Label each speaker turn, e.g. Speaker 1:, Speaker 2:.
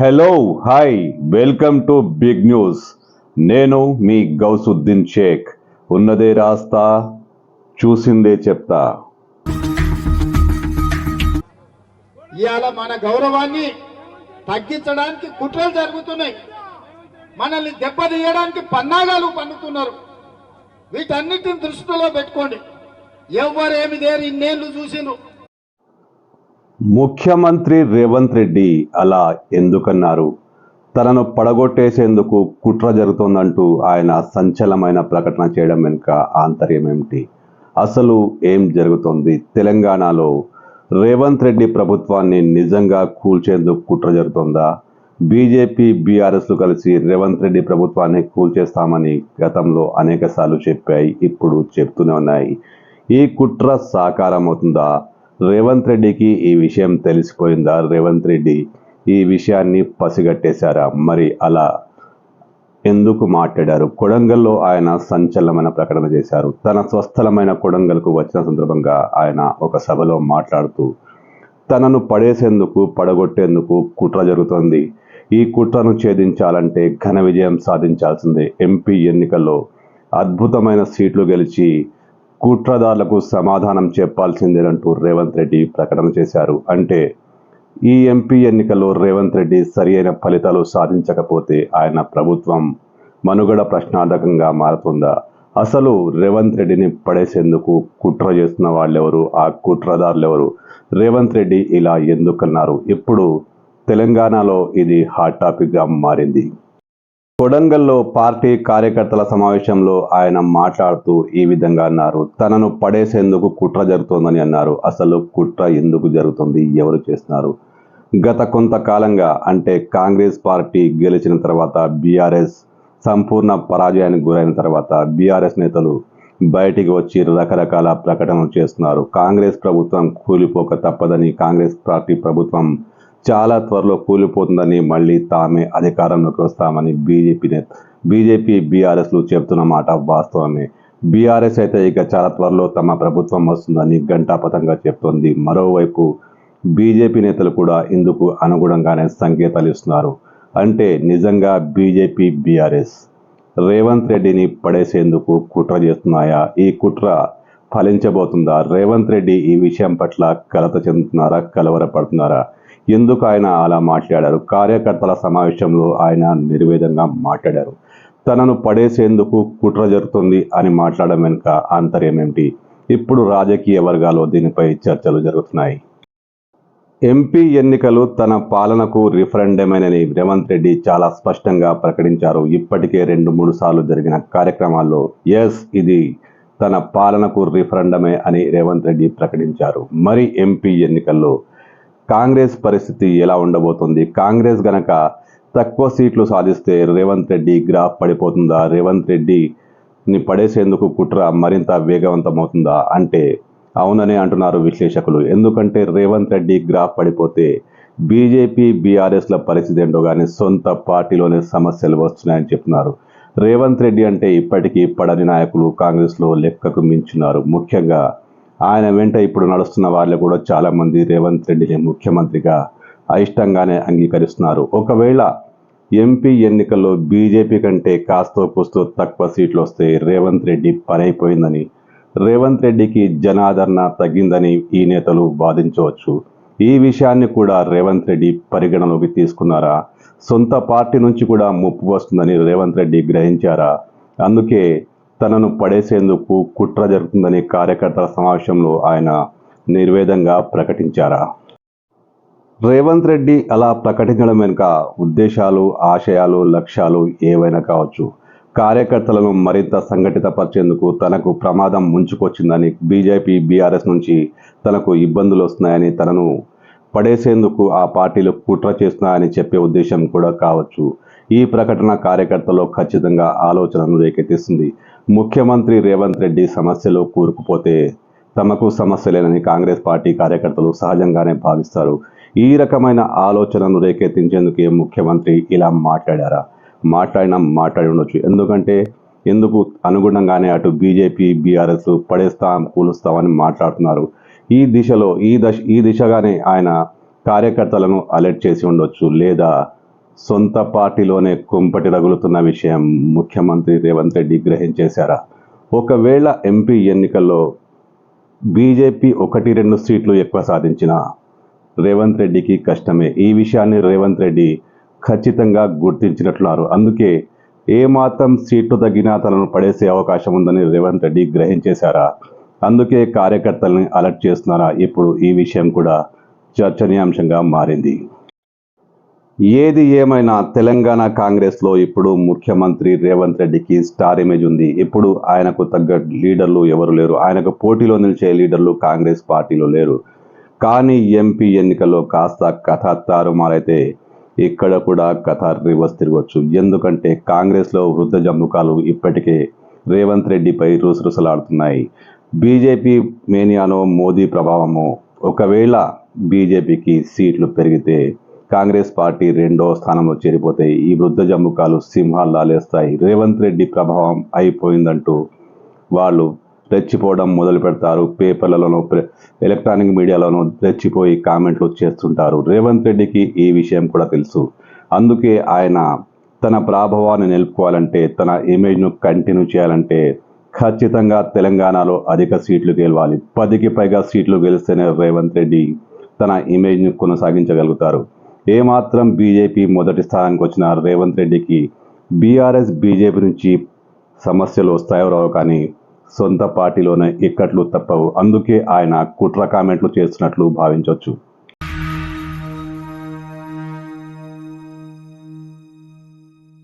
Speaker 1: Hello hi welcome to big news నేను మీ గౌసుద్దీన్ షేక్. ఉన్నదే రాస్తా చూసిందే చెప్తా.
Speaker 2: ఇవాళ మన గౌరవాన్ని తగ్గించడానికి కుట్రలు జరుగుతున్నాయి. మనల్ని దెబ్బతీయడానికి పన్నాగాలు పన్నుతున్నారు వీటన్నిటిని దృష్టిలో పెట్టుకోండి. ఎవరేమి దేరు ఇన్నేళ్ళు చూసిండ్రు.
Speaker 1: ముఖ్యమంత్రి రేవంత్ రెడ్డి అలా ఎందుకన్నారు? తనను పడగొట్టేసేందుకు కుట్ర జరుగుతోందంటూ ఆయన సంచలనమైన ప్రకటన చేయడం వెనుక ఆంతర్యం ఏమిటి? అసలు ఏం జరుగుతోంది? తెలంగాణలో రేవంత్ రెడ్డి ప్రభుత్వాన్ని నిజంగా కూల్చేందుకు కుట్ర జరుగుతోందా? బీజేపీ బీఆర్ఎస్లు కలిసి రేవంత్ రెడ్డి ప్రభుత్వాన్ని కూల్చేస్తామని గతంలో అనేకసార్లు చెప్పాయి ఇప్పుడు చెప్తూనే ఉన్నాయి. ఈ కుట్ర సాకారం అవుతుందా రేవంత్ రెడ్డికి ఈ విషయం తెలిసిపోయిందా? రేవంత్ రెడ్డి ఈ విషయాన్ని పసిగట్టేశారా? మరి అలా ఎందుకు మాట్లాడారు? కొడంగల్లో ఆయన సంచలనమైన ప్రకటన చేశారు. తన స్వస్థలమైన కొడంగల్కు వచ్చిన సందర్భంగా ఆయన ఒక సభలో మాట్లాడుతూ తనను పడేసేందుకు పడగొట్టేందుకు కుట్ర జరుగుతోంది. ఈ కుట్రను ఛేదించాలంటే ఘన విజయం సాధించాల్సిందే. ఎంపీ ఎన్నికల్లో అద్భుతమైన సీట్లు గెలిచి కుట్రదారులకు సమాధానం చెప్పాల్సిందేనంటూ రేవంత్ రెడ్డి ప్రకటన చేశారు. అంటే ఈ ఎంపీ ఎన్నికల్లో రేవంత్ రెడ్డి సరియైన ఫలితాలు సాధించకపోతే ఆయన ప్రభుత్వం మనుగడ ప్రశ్నార్థకంగా మారుతుందా? అసలు రేవంత్ రెడ్డిని పడేసేందుకు కుట్ర చేస్తున్న వాళ్ళెవరు? ఆ కుట్రదారులు ఎవరు రేవంత్ రెడ్డి ఇలా ఎందుకన్నారు? ఇప్పుడు తెలంగాణలో ఇది హాట్ టాపిక్గా మారింది. కొడంగల్లో పార్టీ కార్యకర్తల సమావేశంలో ఆయన మాట్లాడుతూ ఈ విధంగా అన్నారు. తనను పడేసేందుకు కుట్ర జరుగుతోందని అన్నారు. అసలు కుట్ర ఎందుకు జరుగుతుంది? ఎవరు చేస్తున్నారు? గత కొంతకాలంగా అంటే కాంగ్రెస్ పార్టీ గెలిచిన తర్వాత బీఆర్ఎస్ సంపూర్ణ పరాజయానికి గురైన తర్వాత బీఆర్ఎస్ నేతలు బయటికి వచ్చి రకరకాల ప్రకటనలు చేస్తున్నారు. కాంగ్రెస్ ప్రభుత్వం కూలిపోక తప్పదని కాంగ్రెస్ పార్టీ ప్రభుత్వం చాలా త్వరలో కూలిపోతుందని మళ్ళీ తామే అధికారంలోకి వస్తామని బీజేపీ నేత బీజేపీ బీఆర్ఎస్లు చెబుతున్న మాట వాస్తవమే. బీఆర్ఎస్ అయితే ఇక చాలా త్వరలో తమ ప్రభుత్వం వస్తుందని గంటాపథంగా చెప్తోంది. మరోవైపు బీజేపీ నేతలు కూడా ఇందుకు అనుగుణంగానే సంకేతాలు ఇస్తున్నారు. అంటే నిజంగా బీజేపీ బీఆర్ఎస్ రేవంత్ రెడ్డిని పడేసేందుకు కుట్ర చేస్తున్నాయా? ఈ కుట్ర ఫలించబోతుందా? రేవంత్ రెడ్డి ఈ విషయం పట్ల కలత చెందుతున్నారా? కలవరపడుతున్నారా? ఎందుకు ఆయన అలా మాట్లాడారు? కార్యకర్తల సమావేశంలో ఆయన నిర్వేదంగా మాట్లాడారు. తనను పడేసేందుకు కుట్ర జరుగుతుంది అని మాట్లాడడం వెనుక ఆంతర్యం ఏమిటి? ఇప్పుడు రాజకీయ వర్గాల్లో దీనిపై చర్చలు జరుగుతున్నాయి. ఎంపీ ఎన్నికలు తన పాలనకు రిఫరెండమేనని రేవంత్ రెడ్డి చాలా స్పష్టంగా ప్రకటించారు. ఇప్పటికే రెండు మూడు సార్లు జరిగిన కార్యక్రమాల్లో ఎస్ ఇది తన పాలనకు రిఫరెండమే అని రేవంత్ రెడ్డి ప్రకటించారు. మరి ఎంపీ ఎన్నికల్లో కాంగ్రెస్ పరిస్థితి ఎలా ఉండబోతుంది? కాంగ్రెస్ గనక తక్కువ సీట్లు సాధిస్తే రేవంత్ రెడ్డి గ్రాఫ్ పడిపోతుందా? రేవంత్ రెడ్డిని పడేసేందుకు కుట్ర మరింత వేగవంతమవుతుందా? అంటే అవుననే అంటున్నారు విశ్లేషకులు. ఎందుకంటే రేవంత్ రెడ్డి గ్రాఫ్ పడిపోతే బీజేపీ బీఆర్ఎస్ల పరిస్థితి ఏంటో కానీ సొంత పార్టీలోనే సమస్యలు వస్తున్నాయని చెప్తున్నారు. రేవంత్ రెడ్డి అంటే ఇప్పటికీ పడని నాయకులు కాంగ్రెస్లో లెక్కకు మించున్నారు. ముఖ్యంగా ఆయన వెంట ఇప్పుడు నడుస్తున్న వాళ్ళు కూడా చాలామంది రేవంత్ రెడ్డిని ముఖ్యమంత్రిగా అయిష్టంగానే అంగీకరిస్తున్నారు. ఒకవేళ ఎంపీ ఎన్నికల్లో బీజేపీ కంటే కాస్తో కూస్తో తక్కువ సీట్లు వస్తే రేవంత్ రెడ్డి పనైపోయిందని రేవంత్ రెడ్డికి జనాదరణ తగ్గిందని ఈ నేతలు వాదించవచ్చు. ఈ విషయాన్ని కూడా రేవంత్ రెడ్డి పరిగణలోకి తీసుకున్నారా? సొంత పార్టీ నుంచి కూడా ముప్పు వస్తుందని రేవంత్ రెడ్డి గ్రహించారా? అందుకే తనను పడేసేందుకు కుట్ర జరుగుతుందని కార్యకర్తల సమావేశంలో ఆయన నిర్వేదంగా ప్రకటించారా. రేవంత్ రెడ్డి అలా ప్రకటించడం వెనుక ఉద్దేశాలు ఆశయాలు లక్ష్యాలు ఏవైనా కావచ్చు. కార్యకర్తలను మరింత సంఘటితపరిచేందుకు తనకు ప్రమాదం ముంచుకొచ్చిందని బీజేపీ బీఆర్ఎస్ నుంచి తనకు ఇబ్బందులు వస్తున్నాయని తనను పడేసేందుకు ఆ పార్టీలు కుట్ర చేస్తున్నాయని చెప్పే ఉద్దేశం కూడా కావచ్చు. ఈ ప్రకటన కార్యకర్తలో ఖచ్చితంగా ఆలోచనను రేకెత్తిస్తుంది. ముఖ్యమంత్రి రేవంత్ రెడ్డి సమస్యలో కూరుకుపోతే తమకు సమస్య లేనని కాంగ్రెస్ పార్టీ కార్యకర్తలు సహజంగానే భావిస్తారు. ఈ రకమైన ఆలోచనను రేకెత్తించేందుకే ముఖ్యమంత్రి ఇలా మాట్లాడారా? మాట్లాడినా మాట్లాడి ఉండొచ్చు. ఎందుకంటే ఎందుకు అనుగుణంగానే అటు బీజేపీ బీఆర్ఎస్ పడేస్తాం కూలుస్తామని మాట్లాడుతున్నారు. ఈ దిశలో ఈ దశ ఈ దిశగానే ఆయన కార్యకర్తలను అలర్ట్ చేసి ఉండొచ్చు. లేదా సొంత పార్టీలోనే కుంపటి రగులుతున్న విషయం ముఖ్యమంత్రి రేవంత్ రెడ్డి గ్రహించేశారా? ఒకవేళ ఎంపీ ఎన్నికల్లో బీజేపీ ఒకటి రెండు సీట్లు ఎక్కువ సాధించిన రేవంత్ రెడ్డికి కష్టమే. ఈ విషయాన్ని రేవంత్ రెడ్డి ఖచ్చితంగా గుర్తించినట్లున్నారు. అందుకే ఏ మాత్రం సీట్లు తగ్గినా తనను పడేసే అవకాశం ఉందని రేవంత్ రెడ్డి గ్రహించేశారా? అందుకే కార్యకర్తల్ని అలర్ట్ చేస్తున్నారా? ఇప్పుడు ఈ విషయం కూడా చర్చనీయాంశంగా మారింది. ఏది ఏమైనా తెలంగాణ కాంగ్రెస్లో ఇప్పుడు ముఖ్యమంత్రి రేవంత్ రెడ్డికి స్టార్ ఇమేజ్ ఉంది. ఇప్పుడు ఆయనకు తగ్గ లీడర్లు ఎవరు లేరు. ఆయనకు పోటీలో నిలిచే లీడర్లు కాంగ్రెస్ పార్టీలో లేరు. కానీ ఎంపీ ఎన్నికల్లో కాస్త కథ తారుమారైతే ఇక్కడ కూడా కథ రివర్స్ తిరగవచ్చు ఎందుకంటే కాంగ్రెస్లో వృద్ధ జంబుకాలు ఇప్పటికే రేవంత్ రెడ్డిపై రుసరుసలాడుతున్నాయి. బీజేపీ మేనియానో మోదీ ప్రభావమో ఒకవేళ బీజేపీకి సీట్లు పెరిగితే కాంగ్రెస్ పార్టీ రెండో స్థానంలో చేరిపోతే ఈ వృద్ధ జమ్ముకాలు సింహాలు లాలేస్తాయి. రేవంత్ రెడ్డి ప్రభావం అయిపోయిందంటూ వాళ్ళు రెచ్చిపోవడం మొదలు పెడతారు. పేపర్లలోనూ ప్ర- ఎలక్ట్రానిక్ మీడియాలోనూ రెచ్చిపోయి కామెంట్లు చేస్తుంటారు. రేవంత్ రెడ్డికి ఈ విషయం కూడా తెలుసు. అందుకే ఆయన తన ప్రాభవాన్ని నిలుపుకోవాలంటే తన ఇమేజ్ను కంటిన్యూ చేయాలంటే ఖచ్చితంగా తెలంగాణలో అధిక సీట్లు గెలవాలి. పదికి పైగా సీట్లు గెలిస్తేనే రేవంత్ రెడ్డి తన ఇమేజ్ను కొనసాగించగలుగుతారు. ఏమాత్రం బీజేపీ మొదటి స్థానానికి వచ్చిన రేవంత్ రెడ్డికి బీఆర్ఎస్ బీజేపీ నుంచి సమస్యలు వస్తాయో రావు కానీ సొంత పార్టీలోనే ఇక్కట్లు తప్పవు. అందుకే ఆయన కుట్ర కామెంట్లు చేస్తున్నట్లు భావించవచ్చు